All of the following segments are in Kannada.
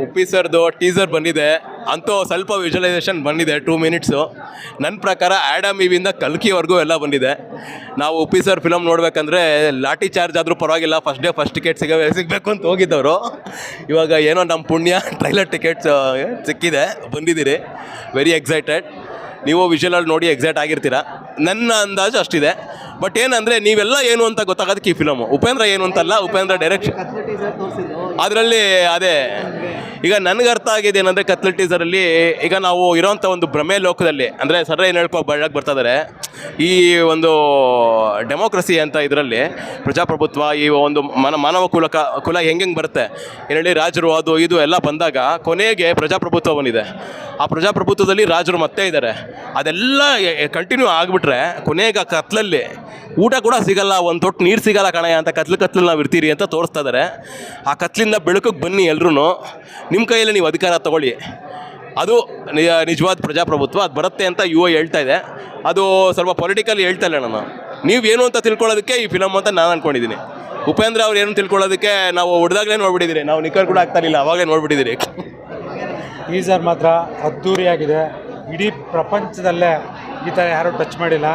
ಉಪ್ಪಿ ಸರ್ದು ಟೀಸರ್ ಬಂದಿದೆ ಅಂತೂ ಸ್ವಲ್ಪ ವಿಜುವಲೈಸೇಷನ್ ಬಂದಿದೆ ಟೂ ಮಿನಿಟ್ಸು ನನ್ನ ಪ್ರಕಾರ ಆ್ಯಡಮ್ ಇವಿಂದ ಕಲ್ಕಿವರೆಗೂ ಎಲ್ಲ ಬಂದಿದೆ ನಾವು ಉಪ್ಪಿ ಸರ್ ಫಿಲಮ್ ನೋಡಬೇಕಂದ್ರೆ ಲಾಠಿ ಚಾರ್ಜ್ ಆದರೂ ಪರವಾಗಿಲ್ಲ ಫಸ್ಟ್ ಡೇ ಫಸ್ಟ್ ಟಿಕೆಟ್ ಸಿಗ ಸಿಗಬೇಕು ಅಂತ ಹೋಗಿದ್ದವರು ಇವಾಗ ಏನೋ ನಮ್ಮ ಪುಣ್ಯ ಟ್ರೈಲರ್ ಟಿಕೆಟ್ಸ್ ಸಿಕ್ಕಿದೆ ಬಂದಿದ್ದೀರಿ ವೆರಿ ಎಕ್ಸೈಟೆಡ್ ನೀವು ವಿಜುವಲಲ್ಲಿ ನೋಡಿ ಎಕ್ಸೈಟ್ ಆಗಿರ್ತೀರ ನನ್ನ ಅಂದಾಜು ಅಷ್ಟಿದೆ ಬಟ್ ಏನಂದರೆ ನೀವೆಲ್ಲ ಏನು ಅಂತ ಗೊತ್ತಾಗೋದಕ್ಕೆ ಈ ಫಿಲಮ್ ಉಪೇಂದ್ರ ಏನು ಅಂತಲ್ಲ, ಉಪೇಂದ್ರ ಡೈರೆಕ್ಷನ್ ಅದರಲ್ಲಿ ಅದೇ, ಈಗ ನನಗೆ ಅರ್ಥ ಆಗಿದೆ ಏನಂದರೆ ಕತ್ಲ ಟೀಸರಲ್ಲಿ ಈಗ ನಾವು ಇರೋಂಥ ಒಂದು ಭ್ರಮೆ ಲೋಕದಲ್ಲಿ, ಅಂದರೆ ಸರ್ ಏನು ಹೇಳ್ಕೊ ಬಳ್ಳಕ್ಕೆ ಇದ್ದಾರೆ ಈ ಒಂದು ಡೆಮೋಕ್ರಸಿ ಅಂತ ಇದರಲ್ಲಿ ಪ್ರಜಾಪ್ರಭುತ್ವ, ಈ ಒಂದು ಮನ, ಮಾನವ ಕುಲ ಕುಲ ಹೆಂಗೆ ಬರುತ್ತೆ ಹೇಳಿ ರಾಜರು ಅದು ಇದು ಎಲ್ಲ ಬಂದಾಗ ಕೊನೆಗೆ ಪ್ರಜಾಪ್ರಭುತ್ವ ಬಂದಿದೆ ಆ ಪ್ರಜಾಪ್ರಭುತ್ವದಲ್ಲಿ ರಾಜರು ಮತ್ತೆ ಇದ್ದಾರೆ ಅದೆಲ್ಲ ಕಂಟಿನ್ಯೂ ಆಗಿಬಿಟ್ರೆ ಕೊನೆಗೆ ಆ ಕತ್ಲಲ್ಲಿ ಊಟ ಕೂಡ ಸಿಗಲ್ಲ, ಒಂದು ತೊಟ್ಟು ನೀರು ಸಿಗಲ್ಲ ಕಣಯ್ಯ ಅಂತ ಕತ್ಲು ಕತ್ಲಲ್ಲಿ ನಾವು ಇರ್ತೀರಿ ಅಂತ ತೋರಿಸ್ತಾ ಇದ್ದಾರೆ ಆ ಕತ್ಲಿಂದ ಬೆಳಕಿಗೆ ಬನ್ನಿ ಎಲ್ಲರೂ ನಿಮ್ಮ ಕೈಯಲ್ಲಿ ನೀವು ಅಧಿಕಾರ ತಗೊಳ್ಳಿ. ಅದು ನಿಜವಾದ ಪ್ರಜಾಪ್ರಭುತ್ವ, ಅದು ಬರುತ್ತೆ ಅಂತ ಯುವ ಹೇಳ್ತಾ ಇದೆ. ಅದು ಸ್ವಲ್ಪ ಪೊಲಿಟಿಕಲ್ ಹೇಳ್ತಾ ಇಲ್ಲ ನಾನು. ನೀವು ಏನು ಅಂತ ತಿಳ್ಕೊಳ್ಳೋದಕ್ಕೆ ಈ ಫಿಲಮ್ ಅಂತ ನಾನು ಅಂದ್ಕೊಂಡಿದ್ದೀನಿ ಉಪೇಂದ್ರ ಅವ್ರು ಏನು ತಿಳ್ಕೊಳ್ಳೋದಕ್ಕೆ ನಾವು ಹೊಡೆದಾಗಲೇ ನೋಡ್ಬಿಟ್ಟಿದ್ದೀರಿ ನಾವು ನಿಕ್ಕರ್ ಕೂಡ ಆಗ್ತಾ ಇರಲಿಲ್ಲ, ಅವಾಗಲೇ ನೋಡ್ಬಿಟ್ಟಿದ್ದೀರಿ ಟೀಸರ್ ಮಾತ್ರ ಅದ್ಧೂರಿಯಾಗಿದೆ. ಇಡೀ ಪ್ರಪಂಚದಲ್ಲೇ ಈ ಥರ ಯಾರೂ ಟಚ್ ಮಾಡಿಲ್ಲ.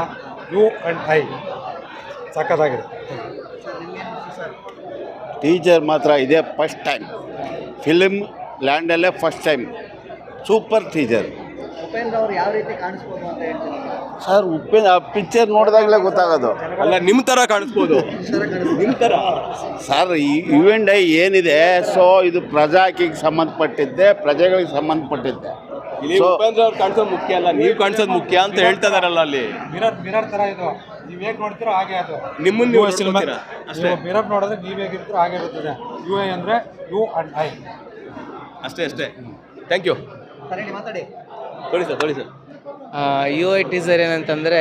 You and I. ಸಖತ್ತಾಗಿದೆ. ಟೀಚರ್ ಮಾತ್ರ ಇದೇ first time. Film ಲ್ಯಾಂಡಲ್ಲೇ first time. Super teacher. Upendra ಆ ಸರ್ ಪಿಕ್ಚರ್ ನೋಡಿದಾಗಲೇ ಗೊತ್ತಾಗೋದು. ಅಲ್ಲ ನಿಮ್ಮ ಥರ ಕಾಣಿಸ್ಬೋದು. ನಿಮ್ಮ ಥರ ಸರ್ ಈ ಯು ಐ ಏನಿದೆ ಸೊ ಇದು ಪ್ರಜಾಕಿಗೆ ಸಂಬಂಧಪಟ್ಟಿದ್ದೆ ಪ್ರಜೆಗಳಿಗೆ ಸಂಬಂಧಪಟ್ಟಿದ್ದೆ. ಇಲ್ಲಿ So- ಉಪೇಂದ್ರ ಅವ್ರು ಕಾಣಿಸೋದು ಮುಖ್ಯ ಅಲ್ಲ ನೀವು ಕಾಣಿಸೋದು ಮುಖ್ಯ ಅಂತ ಹೇಳ್ತಾ ಇದಾರಲ್ಲ ಅಲ್ಲಿ. ಮಿರರ್ ಮಿರರ್ ಥರ ಇದು. ನೀವು ಹೇಗೆ ನೋಡ್ತೀರೋ ಹಾಗೆ ಅದು. ನಿಮ್ಮನ್ನ ನೀವು ಸಿನಿಮಾ ನೋಡ್ಕೊತೀರಾ? ಅಷ್ಟೇ. ಮಿರರ್ ನೋಡಿದ್ರೆ ನೀವು ಹೇಗಿರ್ತೀರೋ ಹಾಗೆ ಇರುತ್ತದೆ. ಯು ಐ ಅಂದರೆ ಯು ಅಂಡ್ ಐ. ಅಷ್ಟೇ ಅಷ್ಟೇ. ಥ್ಯಾಂಕ್ ಯು ತೊಳಿ ಸರ್ ತೊಳಿ ಸರ್. ಯು ಐ ಟೀಸರ್ ಏನಂತಂದರೆ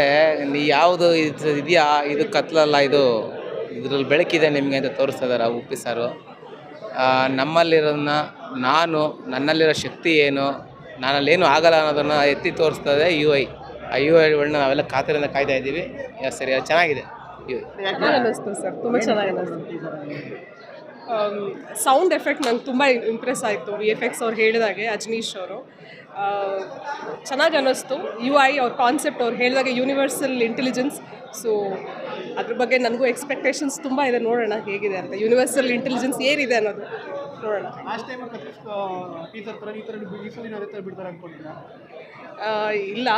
ಯಾವುದು ಇದು ಇದೆಯಾ? ಇದು ಕತ್ಲಲ್ಲ ಇದು ಇದ್ರಲ್ಲಿ ಬೆಳಕಿದೆ ನಿಮಗೆ ಅಂತ ತೋರಿಸ್ತಾ ಇದ್ದಾರೆ ಉಪ್ಪಿ ಸಾರು. ಆ, ನಮ್ಮಲ್ಲಿರೋದನ್ನ ನಾನು ನನ್ನಲ್ಲಿರೋ ಶಕ್ತಿ ಏನು? ನನ್ನಲ್ಲೇನು ಆಗಲ್ಲ ಅನ್ನೋದನ್ನು ಎತ್ತಿ ತೋರಿಸ್ತದೆ ಯು ಐ ಆ ಯು ಐಗಳನ್ನ ನಾವೆಲ್ಲ ಕಾತರಿಂದ ಕಾಯ್ತಾ ಇದ್ದೀವಿ. ಯಾ, ಸರಿ ಅದು ಚೆನ್ನಾಗಿದೆ. ಯು ಐ ಅನ್ನಿಸ್ತು ಸರ್? ತುಂಬ ಚೆನ್ನಾಗಿ ಅನ್ನಿಸ್ತು ಸೌಂಡ್ ಎಫೆಕ್ಟ್ ನಂಗೆ ತುಂಬ ಇಂಪ್ರೆಸ್ ಆಯಿತು ವಿ ಎಫ್ ಎಕ್ಸ್ ಅವ್ರು ಹೇಳಿದಾಗೆ ಅಜ್ನೀಶ್ ಅವರು. ಚೆನ್ನಾಗಿ ಅನ್ನಿಸ್ತು ಯು ಐ ಅವ್ರ ಕಾನ್ಸೆಪ್ಟ್ ಅವ್ರು ಹೇಳಿದಾಗೆ ಯೂನಿವರ್ಸಲ್ ಇಂಟೆಲಿಜೆನ್ಸ್ ಸೊ ಅದ್ರ ಬಗ್ಗೆ ನನಗೂ ಎಕ್ಸ್ಪೆಕ್ಟೇಷನ್ಸ್ ತುಂಬ ಇದೆ. ನೋಡೋಣ ಹೇಗಿದೆ ಅಂತ. ಯೂನಿವರ್ಸಲ್ ಇಂಟೆಲಿಜೆನ್ಸ್ ಏನಿದೆ ಅನ್ನೋದು. ನೋಡೋಣ ಲಾಸ್ಟ್ ಟೈಮ್ ಟೀಸರ್ ಥರ ಈ ಥರ ಈ ಸಲ ಅದೇ ಥರ ಬಿಡ್ತಾರೆ ಅನ್ಕೊಂಡಿದ್ದೆ ಇಲ್ಲ.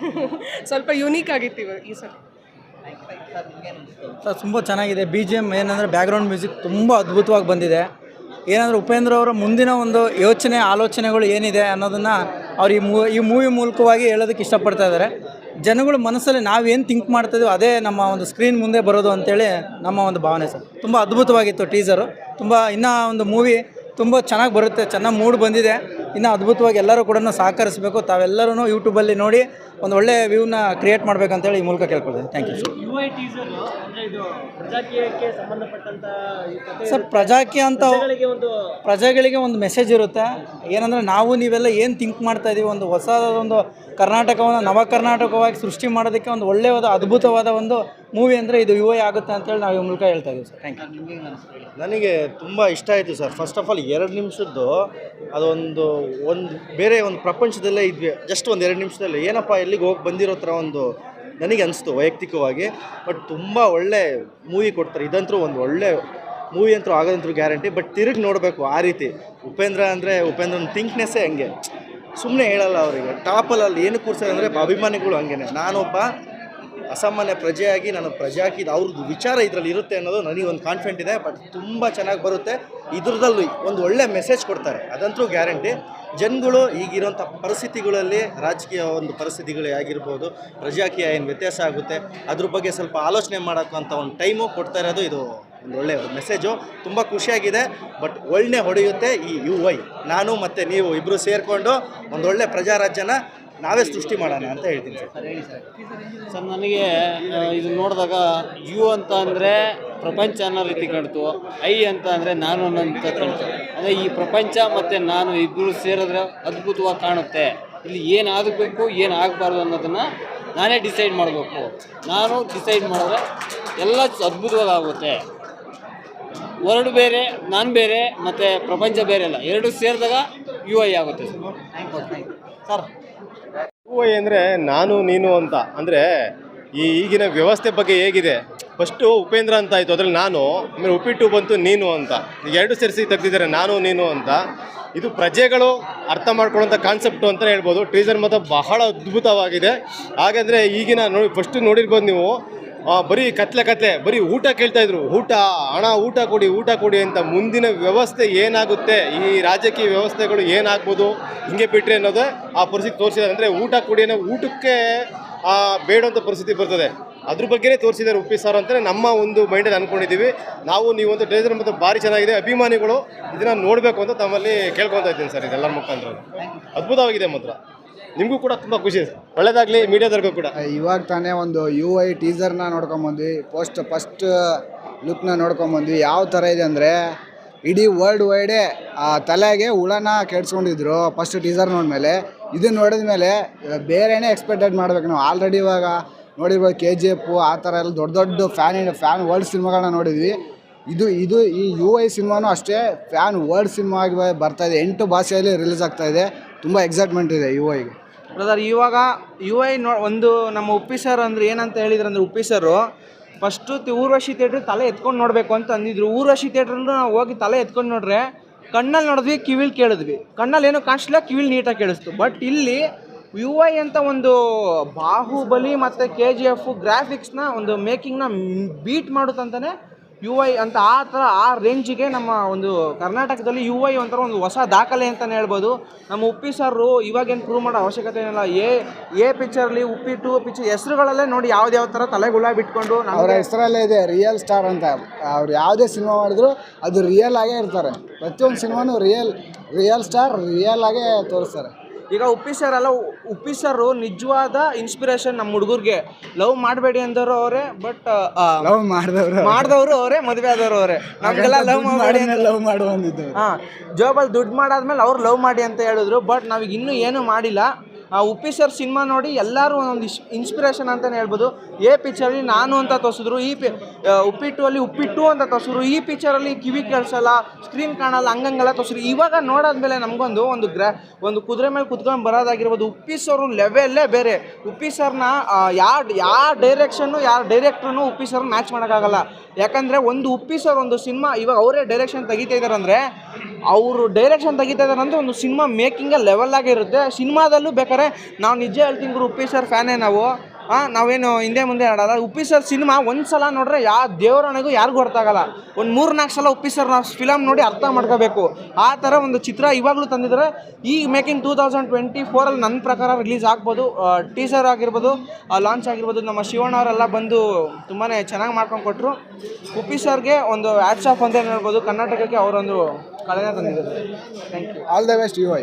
ಸ್ವಲ್ಪ ಯುನೀಕ್ ಆಗಿತ್ತು ಇವಾಗ ಈ ಸಲ. ಸರ್ ನಿಮ್ಗೆ ಅನಿಸ್ತು ಸರ್ ತುಂಬ ಚೆನ್ನಾಗಿದೆ. ಬಿ ಜಿ ಎಂ ಏನಂದರೆ ಬ್ಯಾಕ್ಗ್ರೌಂಡ್ ಮ್ಯೂಸಿಕ್ ತುಂಬ ಅದ್ಭುತವಾಗಿ ಬಂದಿದೆ. ಏನಂದರೆ ಉಪೇಂದ್ರ ಅವರ ಮುಂದಿನ ಒಂದು ಯೋಚನೆ ಆಲೋಚನೆಗಳು ಏನಿದೆ ಅನ್ನೋದನ್ನು ಅವ್ರು ಈ ಮೂ, ಈ ಮೂವಿ ಮೂಲಕವಾಗಿ ಹೇಳೋದಕ್ಕೆ ಇಷ್ಟಪಡ್ತಾ ಇದ್ದಾರೆ. ಜನಗಳು ಮನಸ್ಸಲ್ಲಿ ನಾವೇನು ಥಿಂಕ್ ಮಾಡ್ತಿದ್ದೀವೋ ಅದೇ ನಮ್ಮ ಒಂದು ಸ್ಕ್ರೀನ್ ಮುಂದೆ ಬರೋದು ಅಂತೇಳಿ ನಮ್ಮ ಒಂದು ಭಾವನೆ ಸರ್. ತುಂಬ ಅದ್ಭುತವಾಗಿತ್ತು ಟೀಸರು ತುಂಬ ಇನ್ನೂ ಒಂದು ಮೂವಿ ತುಂಬ ಚೆನ್ನಾಗಿ ಬರುತ್ತೆ, ಚೆನ್ನಾಗಿ ಮೂಡ್ ಬಂದಿದೆ. ಇನ್ನೂ ಅದ್ಭುತವಾಗಿ ಎಲ್ಲರೂ ಕೂಡ ಸಹಕರಿಸಬೇಕು. ತಾವೆಲ್ಲರೂ ಯೂಟ್ಯೂಬಲ್ಲಿ ನೋಡಿ ಒಂದು ಒಳ್ಳೆ ವ್ಯೂನ ಕ್ರಿಯೇಟ್ ಮಾಡಬೇಕಂತೇಳಿ ಈ ಮೂಲಕ ಕೇಳ್ಕೊಳ್ತೀನಿ. Thank you U I teaser ಅಂದರೆ ಇದು ಪ್ರಜಾಕೀಯಕ್ಕೆ ಸಂಬಂಧಪಟ್ಟಂತ ಸರ್ ಪ್ರಜಾಕೀಯ ಅಂತ ಪ್ರಜೆಗಳಿಗೆ ಒಂದು ಪ್ರಜೆಗಳಿಗೆ ಒಂದು ಮೆಸೇಜ್ ಇರುತ್ತೆ. ಏನಂದರೆ ನಾವು ನೀವೆಲ್ಲ ಏನು ಥಿಂಕ್ ಮಾಡ್ತಾ ಇದ್ದೀವಿ ಒಂದು ಹೊಸದಾದ ಒಂದು ಕರ್ನಾಟಕವನ್ನು ನವ ಕರ್ನಾಟಕವಾಗಿ ಸೃಷ್ಟಿ ಮಾಡೋದಕ್ಕೆ ಒಂದು ಒಳ್ಳೆಯವಾದ ಅದ್ಭುತವಾದ ಒಂದು ಮೂವಿ ಅಂದರೆ ಇದು ಯು ಐ ಆಗುತ್ತೆ ಅಂತೇಳಿ ನಾವು ಈ ಮೂಲಕ ಹೇಳ್ತಾ ಇದ್ದೀವಿ ಸರ್ ಥ್ಯಾಂಕ್ ಯು ನನಗೆ ತುಂಬ ಇಷ್ಟ ಆಯಿತು ಸರ್ ಫಸ್ಟ್ ಆಫ್ ಆಲ್ ಎರಡು ನಿಮಿಷದ್ದು ಅದೊಂದು ಒಂದು ಬೇರೆ ಒಂದು ಪ್ರಪಂಚದಲ್ಲೇ ಇದ್ವಿ. ಜಸ್ಟ್ ಒಂದು ಎರಡು ನಿಮಿಷದಲ್ಲಿ. ಏನಪ್ಪ ಎಲ್ಲಿಗೆ ಹೋಗಿ ಬಂದಿರೋ ಥರ ಒಂದು ನನಗೆ ಅನಿಸ್ತು ವೈಯಕ್ತಿಕವಾಗಿ ಬಟ್ ತುಂಬ ಒಳ್ಳೆ ಮೂವಿ ಕೊಡ್ತಾರೆ. ಇದಂತರೂ ಒಂದು ಒಳ್ಳೆ ಮೂವಿ ಅಂತೂ ಆಗೋದಂತೂ ಗ್ಯಾರಂಟಿ. ಬಟ್ ತಿರುಗಿ ನೋಡಬೇಕು ಆ ರೀತಿ. ಉಪೇಂದ್ರ ಅಂದರೆ ಉಪೇಂದ್ರನ ಥಿಂಕ್ನೆಸ್ಸೇ ಹಂಗೆ. ಸುಮ್ಮನೆ ಹೇಳಲ್ಲ ಅವರಿಗೆ. ಟಾಪಲ್ಲಿ ಅಲ್ಲಿ ಏನು ಕೂರ್ಸೋದು ಅಂದರೆ ಅಭಿಮಾನಿಗಳು ಹಂಗೇನೆ. ನಾನೊಬ್ಬ ಅಸಾಮಾನ್ಯ ಪ್ರಜೆಯಾಗಿ, ನಾನು ಪ್ರಜೆ ಹಾಕಿದ ಅವ್ರದ್ದು ವಿಚಾರ ಇದರಲ್ಲಿ ಇರುತ್ತೆ ಅನ್ನೋದು ನನಗೆ ಒಂದು ಕಾನ್ಫಿಡೆಂಟ್ ಇದೆ. ಬಟ್ ತುಂಬ ಚೆನ್ನಾಗಿ ಬರುತ್ತೆ. ಇದ್ರದಲ್ಲಿ ಒಂದು ಒಳ್ಳೆ ಮೆಸೇಜ್ ಕೊಡ್ತಾರೆ. ಅದಂತೂ ಗ್ಯಾರಂಟಿ. ಜನಗಳು ಈಗಿರೋಂಥ ಪರಿಸ್ಥಿತಿಗಳಲ್ಲಿ ರಾಜಕೀಯ ಒಂದು ಪರಿಸ್ಥಿತಿಗಳೇ ಆಗಿರ್ಬೋದು, ಪ್ರಜಾಕೀಯ ಏನು ವ್ಯತ್ಯಾಸ ಆಗುತ್ತೆ, ಅದ್ರ ಬಗ್ಗೆ ಸ್ವಲ್ಪ ಆಲೋಚನೆ ಮಾಡೋಕ್ಕಂಥ ಒಂದು ಟೈಮು ಕೊಡ್ತಾ ಇರೋದು ಇದು ಒಂದು ಒಳ್ಳೆಯ ಮೆಸೇಜು ತುಂಬ ಖುಷಿಯಾಗಿದೆ, ಬಟ್ ಒಳ್ಳೆ ಹೊಡೆಯುತ್ತೆ ಈ ಯು ವೈ ನಾನು ಮತ್ತು ನೀವು ಇಬ್ಬರು ಸೇರಿಕೊಂಡು ಒಂದೊಳ್ಳೆ ಪ್ರಜಾರಾಜ್ಯನ ನಾವೇ ಸೃಷ್ಟಿ ಮಾಡೋಣ ಅಂತ ಹೇಳ್ತೀನಿ ಸರ್. ಸರ್ ಹೇಳಿ ಸರ್. ಸರ್ ನನಗೆ ಇದು ನೋಡಿದಾಗ ಯು ಅಂತ ಅಂದರೆ ಪ್ರಪಂಚ ಅನ್ನೋ ರೀತಿ ಕಾಣ್ತು ಐ ಅಂತ ಅಂದರೆ ನಾನು ಅನ್ನೋಂಥ ಕಾಣ್ತು. ಅಂದರೆ ಈ ಪ್ರಪಂಚ ಮತ್ತು ನಾನು ಇಬ್ಬರು ಸೇರಿದ್ರೆ ಅದ್ಭುತವಾಗಿ ಕಾಣುತ್ತೆ. ಇಲ್ಲಿ ಏನಾಗಬೇಕು ಆಗಬೇಕು ಏನು ಆಗಬಾರ್ದು ಅನ್ನೋದನ್ನು ನಾನೇ ಡಿಸೈಡ್ ಮಾಡಬೇಕು. ನಾನು ಡಿಸೈಡ್ ಮಾಡಿದ್ರೆ ಎಲ್ಲ ಅದ್ಭುತವಾಗಿ ಆಗುತ್ತೆ. ವರ್ಡ್ ಬೇರೆ ನಾನು ಬೇರೆ ಮತ್ತು ಪ್ರಪಂಚ ಬೇರೆ ಅಲ್ಲ ಎರಡು ಸೇರಿದಾಗ ಯು ಐ ಆಗುತ್ತೆ ಸರ್. ಯು ಐ ಅಂದರೆ ನಾನು, ನೀನು ಅಂತ. ಅಂದರೆ ಈ ಈಗಿನ ವ್ಯವಸ್ಥೆ ಬಗ್ಗೆ ಹೇಗಿದೆ? ಫಸ್ಟು ಉಪೇಂದ್ರ ಅಂತ ಆಯಿತು. ಅದ್ರಲ್ಲಿ ನಾನು, ಆಮೇಲೆ ಉಪ್ಪಿಟ್ಟು ಬಂತು, ನೀನು ಅಂತ. ಎರಡು ಸೇರಿಸಿ ತೆಗೆದಿದ್ದಾರೆ, ನಾನು, ನೀನು ಅಂತ. ಇದು ಪ್ರಜೆಗಳು ಅರ್ಥ ಮಾಡ್ಕೊಳ್ಳೋಂಥ ಕಾನ್ಸೆಪ್ಟು ಅಂತಲೇ ಹೇಳ್ಬೋದು. ಟೀಸರ್ ಮಾತ್ರ ಬಹಳ ಅದ್ಭುತವಾಗಿದೆ. ಹಾಗಾದರೆ ಈಗಿನ ನೋಡಿ ಫಸ್ಟು ನೋಡಿರ್ಬೋದು ನೀವು ಬರೀ ಕತ್ಲೆ ಕತ್ಲೆ, ಬರೀ ಊಟ ಕೇಳ್ತಾ ಇದ್ರು. ಊಟ, ಹಣ, ಊಟ ಕೊಡಿ ಊಟ ಕೊಡಿ ಅಂತ ಮುಂದಿನ ವ್ಯವಸ್ಥೆ ಏನಾಗುತ್ತೆ, ಈ ರಾಜಕೀಯ ವ್ಯವಸ್ಥೆಗಳು ಏನಾಗ್ಬೋದು, ಹಿಂಗೆ ಬಿಟ್ಟರೆ ಅನ್ನೋದೇ ಆ ಪರಿಸ್ಥಿತಿ ತೋರಿಸಿದ್ದಾರೆ. ಅಂದರೆ ಊಟ ಕೊಡಿ ಅನ್ನೋ ಊಟಕ್ಕೆ ಬೇಡುವಂಥ ಪರಿಸ್ಥಿತಿ ಬರ್ತದೆ. ಅದ್ರ ಬಗ್ಗೆನೇ ತೋರಿಸಿದ್ದಾರೆ ಉಪ್ಪಿ ಸರ್ ಅಂತಲೇ ನಮ್ಮ ಒಂದು ಮೈಂಡಲ್ಲಿ ಅಂದ್ಕೊಂಡಿದ್ದೀವಿ ನಾವು ನೀವೊಂದು ಟ್ರೇಸರ್ ಮತ್ತು ಭಾರಿ ಚೆನ್ನಾಗಿದೆ, ಅಭಿಮಾನಿಗಳು ಇದನ್ನು ನೋಡಬೇಕು ಅಂತ ತಮ್ಮಲ್ಲಿ ಕೇಳ್ಕೊತಾ ಇದ್ದೀನಿ ಸರ್, ಇದೆಲ್ಲರ ಮುಖಾಂತರ. ಅದ್ಭುತವಾಗಿದೆ ಮಾತ್ರ. ನಿಮಗೂ ಕೂಡ ತುಂಬ ಖುಷಿ ಇದೆ. ಒಳ್ಳೆಯದಾಗಲಿ ಮೀಡಿಯಾದವ್ರಿಗೂ ಕೂಡ. ಇವಾಗ ತಾನೇ ಒಂದು ಯು ಐ ಟೀಸರ್ನ ನೋಡ್ಕೊಂಬಂದ್ವಿ ಪೋಸ್ಟ್ ಫಸ್ಟ್ ಲುಕ್ನ ನೋಡ್ಕೊಂಬಂದ್ವಿ ಯಾವ ಥರ ಇದೆ ಅಂದರೆ ಇಡೀ ವರ್ಲ್ಡ್ ವೈಡೇ ಆ, ತಲೆಗೆ ಹುಳನ ಕೆಡ್ಸ್ಕೊಂಡಿದ್ರು ಫಸ್ಟ್ ಟೀಸರ್ ನೋಡಿದ್ಮೇಲೆ ಇದನ್ನ ನೋಡಿದ ಮೇಲೆ ಬೇರೆನೇ ಎಕ್ಸ್ಪೆಕ್ಟೆಡ್ ಮಾಡ್ಬೇಕು ನಾವು. ಆಲ್ರೆಡಿ ಇವಾಗ ನೋಡಿರ್ಬೋದು ಕೆ ಜಿ ಎಫ್ ಆ ಥರ ಎಲ್ಲ ದೊಡ್ಡ ದೊಡ್ಡ ಫ್ಯಾನ್ ಫ್ಯಾನ್ ವರ್ಲ್ಡ್ ಸಿನಿಮಾಗಳನ್ನ ನೋಡಿದ್ವಿ. ಇದು ಇದು ಈ ಯು ಐ ಸಿನಿಮಾನು ಅಷ್ಟೇ ಫ್ಯಾನ್ ವರ್ಲ್ಡ್ ಸಿನಿಮಾ ಆಗಿ ಬರ್ತಾಯಿದೆ ಎಂಟು ಭಾಷೆಯಲ್ಲಿ ರಿಲೀಸ್ ಆಗ್ತಾಯಿದೆ ತುಂಬ ಎಕ್ಸೈಟ್ಮೆಂಟ್ ಇದೆ ಯು ಐಗೆ ಬ್ರದರ್ ಇವಾಗ ಯು ಐ ನೋ, ಒಂದು ನಮ್ಮ ಉಪ್ಪಿ ಸರ್ ಅಂದ್ರೆ ಏನಂತ ಹೇಳಿದ್ರು ಅಂದರೆ Uppi sir first Urvashi theatre ತಲೆ ಎತ್ಕೊಂಡು ನೋಡಬೇಕು ಅಂತ ಅಂದಿದ್ರು. ಊರ್ವಶಿ ಥಿಯೇಟ್ರಲ್ಲೂ ನಾವು ಹೋಗಿ ತಲೆ ಎತ್ಕೊಂಡು ನೋಡ್ರೆ ಕಣ್ಣಲ್ಲಿ ನೋಡಿದ್ವಿ, ಕಿವಿಲಿ ಕೇಳಿದ್ವಿ. ಕಣ್ಣಲ್ಲಿ ಏನೂ ಕಾಣಿಸ್ಲಿಲ್ಲ, ಕಿವಿಲಿ ನೀಟಾಗಿ ಕೇಳಿಸ್ತು. ಬಟ್ ಇಲ್ಲಿ ಯು ಐ ಅಂತ ಒಂದು ಬಾಹುಬಲಿ ಮತ್ತು ಕೆ ಜಿ ಎಫ್ ಗ್ರಾಫಿಕ್ಸ್ನ ಒಂದು ಮೇಕಿಂಗ್ನ ಬೀಟ್ ಮಾಡುತ್ತಂತಾನೆ ಯು ಐ ಅಂತ ಆ ಥರ ಆ ರೇಂಜಿಗೆ ನಮ್ಮ ಒಂದು ಕರ್ನಾಟಕದಲ್ಲಿ ಯು ಐ ಒಂಥರ ಒಂದು ಹೊಸ ದಾಖಲೆ ಅಂತಲೇ ಹೇಳ್ಬೋದು. ನಮ್ಮ ಉಪ್ಪಿ ಸರ್ರು ಇವಾಗೇನು ಪ್ರೂವ್ ಮಾಡೋ ಅವಶ್ಯಕತೆ ಏನಿಲ್ಲ. ಎ ಎ ಪಿಕ್ಚರ್ಲಿ ಉಪ್ಪಿ ಟು ಪಿಕ್ಚರ್ ಹೆಸರುಗಳಲ್ಲೇ ನೋಡಿ ಯಾವ್ದು ಥರ ತಲೆಗುಳ ಬಿಟ್ಕೊಂಡು ಅವರ ಹೆಸರಲ್ಲೇ ಇದೆ ರಿಯಲ್ ಸ್ಟಾರ್ ಅಂತ. ಅವ್ರು ಯಾವುದೇ ಸಿನಿಮಾ ಮಾಡಿದ್ರು ಅದು ರಿಯಲ್ ಆಗೇ ಇರ್ತಾರೆ. ಪ್ರತಿಯೊಂದು ಸಿನಿಮಾನು ರಿಯಲ್ ರಿಯಲ್ ಸ್ಟಾರ್ ರಿಯಲ್ ಆಗೇ ತೋರಿಸ್ತಾರೆ. ಈಗ ಉಪ್ಪಿ ಸರ್ ಅಲ್ಲ ಉಪ್ಪಿ ಸರ್ ನಿಜವಾದ ಇನ್ಸ್ಪಿರೇಷನ್ ನಮ್ಮ ಹುಡುಗರಿಗೆ. ಲವ್ ಮಾಡಬೇಡಿ ಅಂದವರು ಅವರೇ ಬಟ್ ಲವ್ ಮಾಡಿದವರು ಮಾಡಿದವರು ಅವರೇ ಮದುವೆ ಆದವರು ಅವರೇ. ನಮಗೆಲ್ಲ ಲವ್ ಮಾಡಿ ಲವ್ ಮಾಡುವಂದಿದ್ದು ಹಾಂ ಜಾಬಲ್ಲಿ ದುಡ್ಡು ಮಾಡಾದ್ಮೇಲೆ ಅವ್ರು ಲವ್ ಮಾಡಿ ಅಂತ ಹೇಳಿದ್ರು ಬಟ್ ನಾವೀಗ ಇನ್ನೂ ಏನೂ ಮಾಡಿಲ್ಲ. ಆ ಉಪ್ಪಿ ಸರ್ ಸಿನಿಮಾ ನೋಡಿ ಎಲ್ಲರೂ ಒಂದೊಂದು ಇಶ್ ಇನ್ಸ್ಪಿರೇಷನ್ ಅಂತಲೇ ಹೇಳ್ಬೋದು. ಎ ಪಿಕ್ಚರಲ್ಲಿ ನಾನು ಅಂತ ತೋರಿಸಿದ್ರು, ಈ ಪಿ ಉಪ್ಪಿಟ್ಟು ಅಲ್ಲಿ ಉಪ್ಪಿಟ್ಟು ಅಂತ ತೋರಿಸಿದ್ರು, ಈ ಪಿಕ್ಚರಲ್ಲಿ ಕಿವಿ ಕೇಳಿಸಲ್ಲ ಸ್ಕ್ರೀನ್ ಕಾಣಲ್ಲ, ಹಂಗಂಗೆಲ್ಲ ತೋರಿಸಿದ್ರು. ಇವಾಗ ನೋಡಾದ್ಮೇಲೆ ನಮಗೊಂದು ಒಂದು ಗ್ರಾ ಒಂದು ಕುದುರೆ ಮೇಲೆ ಕುತ್ಕೊಂಡು ಬರೋದಾಗಿರ್ಬೋದು, ಉಪ್ಪಿ ಸರ್ ಲೆವೆಲ್ಲೇ ಬೇರೆ. ಉಪ್ಪಿ ಸರ್ನ ಯಾವ ಯಾವ ಡೈರೆಕ್ಷನ್ನು ಯಾವ ಡೈರೆಕ್ಟ್ರೂ ಉಪ್ಪಿ ಸರ್ ಮ್ಯಾಚ್ ಮಾಡೋಕ್ಕಾಗಲ್ಲ. ಯಾಕಂದರೆ ಒಂದು ಉಪ್ಪಿ ಸರ್ ಒಂದು ಸಿನಿಮಾ, ಇವಾಗ ಅವರೇ ಡೈರೆಕ್ಷನ್ ತೆಗಿತಾ ಇದ್ದಾರೆ ಅಂದರೆ, ಅವರು ಡೈರೆಕ್ಷನ್ ತೆಗಿತಾ ಇದ್ದಾರೆ ಒಂದು ಸಿನಿಮಾ ಮೇಕಿಂಗೇ ಲೆವೆಲ್ ಆಗಿರುತ್ತೆ ಸಿನಿಮಾದಲ್ಲೂ ಬೇಕಾದ್ರೆ ನಾವು ನಿಜ ಹೇಳ್ತೀನಿ ಗುರು ಉಪ್ಪಿ ಸರ್ ಫ್ಯಾನೇ ನಾವು. ಹಾಂ ನಾವೇನು ಹಿಂದೆ ಮುಂದೆ ಆಡೋಲ್ಲ. ಉಪ್ಪಿ ಸರ್ ಸಿನಿಮಾ ಒಂದು ಸಲ ನೋಡಿದ್ರೆ ಯಾವ ದೇವರಣೆಗೂ ಯಾರಿಗೂ ಅರ್ಥ ಆಗಲ್ಲ. ಒಂದು ಮೂರು ನಾಲ್ಕು ಸಲ ಉಪ್ಪಿ ಸರ್ ನಾವು ಫಿಲಮ್ ನೋಡಿ ಅರ್ಥ ಮಾಡ್ಕೋಬೇಕು. ಆ ಥರ ಒಂದು ಚಿತ್ರ ಇವಾಗಲೂ ತಂದಿದ್ದಾರೆ ಈ ಮೇಕಿಂಗ್ ಟೂ ತೌಸಂಡ್ ಟ್ವೆಂಟಿ ಫೋರಲ್ಲಿ ನನ್ನ ಪ್ರಕಾರ ರಿಲೀಸ್ ಆಗ್ಬೋದು. ಟೀಸರ್ ಆಗಿರ್ಬೋದು ಲಾಂಚ್ ಆಗಿರ್ಬೋದು. ನಮ್ಮ ಶಿವಣ್ಣವರೆಲ್ಲ ಬಂದು ತುಂಬಾ ಚೆನ್ನಾಗಿ ಮಾಡ್ಕೊಂಡು ಕೊಟ್ಟರು ಉಪ್ಪಿ ಸರ್ಗೆ ಒಂದು ಆ್ಯಡ್ಸ್ ಆಫ್ ಅಂತ ಹೇಳ್ಬೋದು. ಕರ್ನಾಟಕಕ್ಕೆ ಅವರೊಂದು ಕಳೆನ ತಂದಿದ್ದಾರೆ. Thank you all the best U I